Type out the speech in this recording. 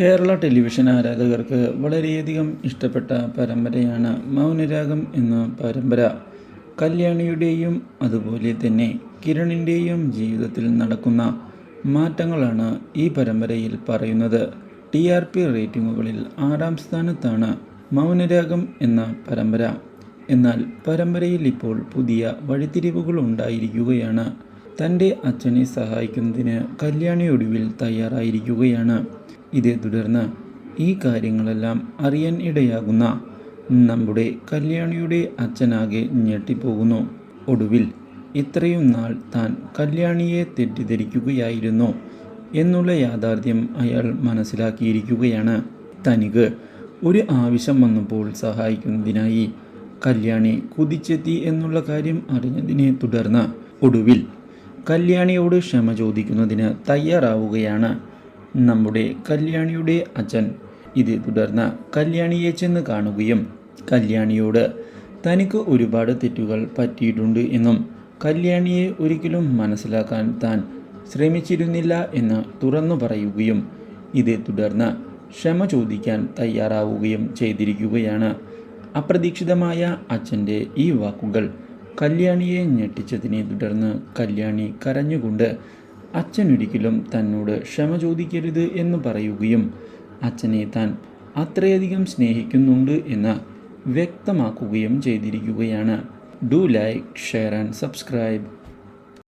Kerala television ആരാധകർക്ക് വളരെയധികം ഇഷ്ടപ്പെട്ട പരമ്പരയാണ് മൗനരാഗം എന്ന പരമ്പര. കല്യാണിയുടെയും അതുപോലെ തന്നെ കിരണിന്റെയും ജീവിതത്തിൽ നടക്കുന്ന മാറ്റങ്ങളാണ് ഈ പരമ്പരയിൽ പറയുന്നത്. ടി ആർ പി റേറ്റിംഗുകളിൽ ആറാം സ്ഥാനത്താണ് മൗനരാഗം എന്ന പരമ്പര. എന്നാൽ പരമ്പരയിൽ ഇപ്പോൾ പുതിയ വഴിത്തിരിവുകൾ ഉണ്ടായിരിക്കുകയാണ്. തന്റെ അച്ഛനെ സഹായിക്കുന്നതിന് കല്യാണി ഒടുവിൽ തയ്യാറായിരിക്കുകയാണ്. ഇതേ തുടർന്ന് ഈ കാര്യങ്ങളെല്ലാം അറിയാൻ ഇടയാകുന്ന നമ്മുടെ കല്യാണിയുടെ അച്ഛനാകെ ഞെട്ടിപ്പോകുന്നു. ഒടുവിൽ ഇത്രയും നാൾ താൻ കല്യാണിയെ തെറ്റിദ്ധരിക്കുകയായിരുന്നു എന്നുള്ള യാഥാർത്ഥ്യം അയാൾ മനസ്സിലാക്കിയിരിക്കുകയാണ്. തനിക്ക് ഒരു ആവശ്യം വന്നപ്പോൾ സഹായിക്കുന്നതിനായി കല്യാണി കുതിച്ചെത്തി എന്നുള്ള കാര്യം അറിഞ്ഞതിനെ തുടർന്ന് ഒടുവിൽ കല്യാണിയോട് ക്ഷമ ചോദിക്കുന്നതിന് തയ്യാറാവുകയാണ്. നമ്മുടെ കല്യാണിയുടെ അച്ഛൻ. ഇതേ തുടർന്ന് കല്യാണിയെ ചെന്ന് കാണുകയും കല്യാണിയോട് തനിക്ക് ഒരുപാട് തെറ്റുകൾ പറ്റിയിട്ടുണ്ട് എന്നും കല്യാണിയെ ഒരിക്കലും മനസ്സിലാക്കാൻ താൻ ശ്രമിച്ചിരുന്നില്ല എന്ന് തുറന്നു പറയുകയും ഇതേ തുടർന്ന് ക്ഷമ ചോദിക്കാൻ തയ്യാറാവുകയും ചെയ്തിരിക്കുകയാണ്. അപ്രതീക്ഷിതമായ അച്ഛന്റെ ഈ വാക്കുകൾ കല്യാണിയെ ഞെട്ടിച്ചതിനെ തുടർന്ന് കല്യാണി കരഞ്ഞുകൊണ്ട് അച്ഛനൊരിക്കലും തന്നോട് ക്ഷമ ചോദിക്കരുത് എന്ന് പറയുകയും അച്ഛനെ താൻ അത്രയധികം സ്നേഹിക്കുന്നുണ്ട് എന്ന് വ്യക്തമാക്കുകയും ചെയ്തിരിക്കുകയാണ്. Do like share and subscribe.